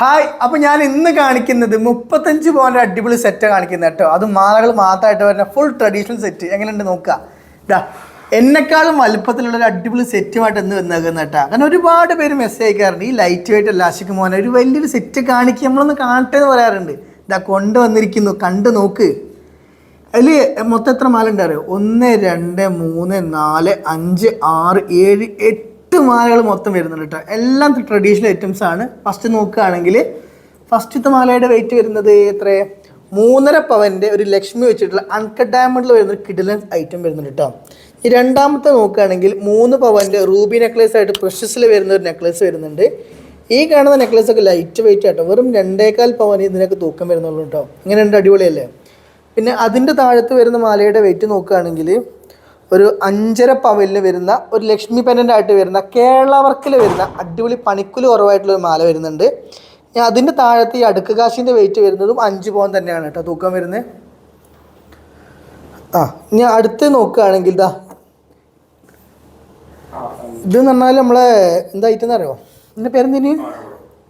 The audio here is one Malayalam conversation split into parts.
ഹായ് അപ്പൊ ഞാൻ ഇന്ന് കാണിക്കുന്നത് മുപ്പത്തഞ്ച് പോയിന്റ് അടിപൊളി സെറ്റ് കാണിക്കുന്നത് കേട്ടോ. അത് മാലകൾ മാത്രമായിട്ട് വരുന്ന ഫുൾ ട്രഡീഷണൽ സെറ്റ് എങ്ങനെയുണ്ട് നോക്കുക. ഇതാ എന്നെക്കാളും വലുപ്പത്തിലുള്ള ഒരു അടിപൊളി സെറ്റുമായിട്ട് എന്ന് വന്നേക്കുന്ന കേട്ടോ. കാരണം ഒരുപാട് പേര് മെസ്സേജ് അയക്കാറുണ്ട് ഈ ലൈറ്റ് വെയിറ്റ് അല്ല ആശിക്ക് മോനെ ഒരു വലിയൊരു സെറ്റ് കാണിക്കുക നമ്മളൊന്ന് കാണട്ടെ എന്ന് പറയാറുണ്ട്. ഇതാ കൊണ്ടുവന്നിരിക്കുന്നു. കണ്ട് നോക്ക്. അതിൽ മൊത്തം എത്ര മാല ഉണ്ട് അറിയോ ഒന്ന് രണ്ട് മൂന്ന് നാല് അഞ്ച് ആറ് ഏഴ് എട്ട് മാലകൾ മൊത്തം വരുന്നുണ്ട് കേട്ടോ എല്ലാം ട്രഡീഷണൽ ഐറ്റംസ് ആണ്. ഫസ്റ്റ് നോക്കുകയാണെങ്കിൽ ഫസ്റ്റത്തെ മാലയുടെ വെയിറ്റ് വരുന്നത് എത്ര മൂന്നര പവന്റെ ഒരു ലക്ഷ്മി വെച്ചിട്ടുള്ള അൺകട്ട് ഡയമണ്ടിൽ വരുന്ന ഒരു കിഡിലൻ ഐറ്റം വരുന്നുണ്ട് കേട്ടോ ഈ രണ്ടാമത്തെ നോക്കുകയാണെങ്കിൽ മൂന്ന് പവന്റെ റൂബി നെക്ലേസ് ആയിട്ട് പ്രഷസിൽ വരുന്ന ഒരു നെക്ലേസ് വരുന്നുണ്ട്. ഈ കാണുന്ന നെക്ലേസ് ഒക്കെ ലൈറ്റ് വെയിറ്റ് ആട്ടോ. വെറും രണ്ടേകാൽ പവൻ ഇതിനൊക്കെ തൂക്കം വരുന്നുള്ളൂ കേട്ടോ ഇങ്ങനെ രണ്ട് അടിപൊളിയല്ലേ? പിന്നെ അതിന്റെ താഴത്ത് വരുന്ന മാലയുടെ വെയിറ്റ് നോക്കുകയാണെങ്കിൽ ഒരു അഞ്ചര പവലിന് വരുന്ന ഒരു ലക്ഷ്മി പെനന്റ് ആയിട്ട് വരുന്ന കേരള വർക്കിൽ വരുന്ന അടിപൊളി പണിക്കുൽ കുറവായിട്ടുള്ള ഒരു മാല വരുന്നുണ്ട്. ഞാൻ അതിന്റെ താഴത്ത് ഈ അടുക്ക് കാശിന്റെ വെയിറ്റ് വരുന്നതും അഞ്ച് പവൻ തന്നെയാണ് കേട്ടോ. തൂക്കം വരുന്നത്. ആ ഇനി അടുത്ത് നോക്കുകയാണെങ്കിൽ ഇതാ ഇത് എന്ന് പറഞ്ഞാൽ നമ്മളെ എന്തായിട്ടെന്ന് അറിയോ എന്റെ പേരെന്തിന്?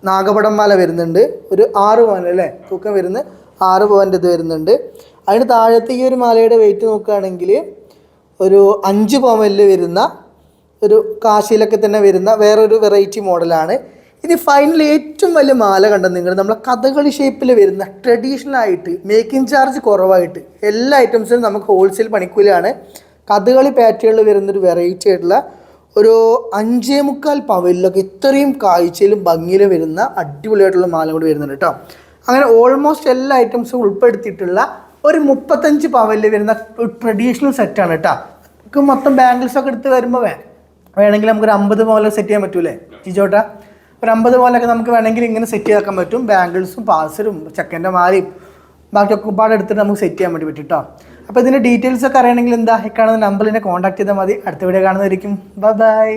നാഗപടം മാല വരുന്നുണ്ട്. ഒരു ആറ് പവൻ അല്ലേ? തൂക്കം വരുന്ന ആറ് പവന്റെ ഇത് വരുന്നുണ്ട്. അതിന് താഴത്ത് ഈ ഒരു മാലയുടെ വെയിറ്റ് നോക്കുകയാണെങ്കിൽ ഒരു അഞ്ച് പവനിൽ വരുന്ന ഒരു കാശിയിലൊക്കെ തന്നെ വരുന്ന വേറൊരു വെറൈറ്റി മോഡലാണ് ഇനി ഫൈനലി ഏറ്റവും വലിയ മാല കണ്ടത് നിങ്ങൾ നമ്മളെ കഥകളി ഷേപ്പിൽ വരുന്ന ട്രഡീഷണൽ ആയിട്ട് മേക്കിംഗ് ചാർജ് കുറവായിട്ട് എല്ലാ ഐറ്റംസിനും നമുക്ക് ഹോൾസെയിൽ പണിക്കൂലിയാണ്. കഥകളി പാറ്റേണിൽ വരുന്നൊരു വെറൈറ്റി ആയിട്ടുള്ള ഒരു അഞ്ചേ മുക്കാൽ പവലിലൊക്കെ ഇത്രയും കാഴ്ചയിലും ഭംഗിയിലും വരുന്ന അടിപൊളിയായിട്ടുള്ള മാല കൂടി വരുന്നുണ്ട് കേട്ടോ. അങ്ങനെ ഓൾമോസ്റ്റ് എല്ലാ ഐറ്റംസും ഉൾപ്പെടുത്തിയിട്ടുള്ള ഒരു മുപ്പത്തഞ്ച് പവൽ വരുന്ന ട്രഡീഷണൽ സെറ്റാണ് കേട്ടോ. നമുക്ക് മൊത്തം ബാംഗിൾസ് ഒക്കെ എടുത്ത് വരുമ്പോൾ വേ വേണമെങ്കിൽ നമുക്കൊരു അമ്പത് പോലെ സെറ്റ് ചെയ്യാൻ പറ്റൂലേ? ജിജോട്ടാ ഒരു അമ്പത് പവലൊക്കെ നമുക്ക് വേണമെങ്കിൽ ഇങ്ങനെ സെറ്റ് ചെയ്താക്കാൻ പറ്റും. ബാംഗിൾസും പാസറും ചെക്കന്റെ മാലയും ബാക്കിയൊക്കെ ഒരുപാട് എടുത്തിട്ട് നമുക്ക് സെറ്റ് ചെയ്യാൻ വേണ്ടി പറ്റും കേട്ടോ അപ്പോൾ ഇതിന്റെ ഡീറ്റെയിൽസ് ഒക്കെ അറിയണമെങ്കിൽ എന്താ ഈ കാണുന്ന നമ്പറിനെ കോൺടാക്ട് ചെയ്താൽ മതി. അടുത്ത വീഡിയോ കാണുന്നതായിരിക്കും. ബൈ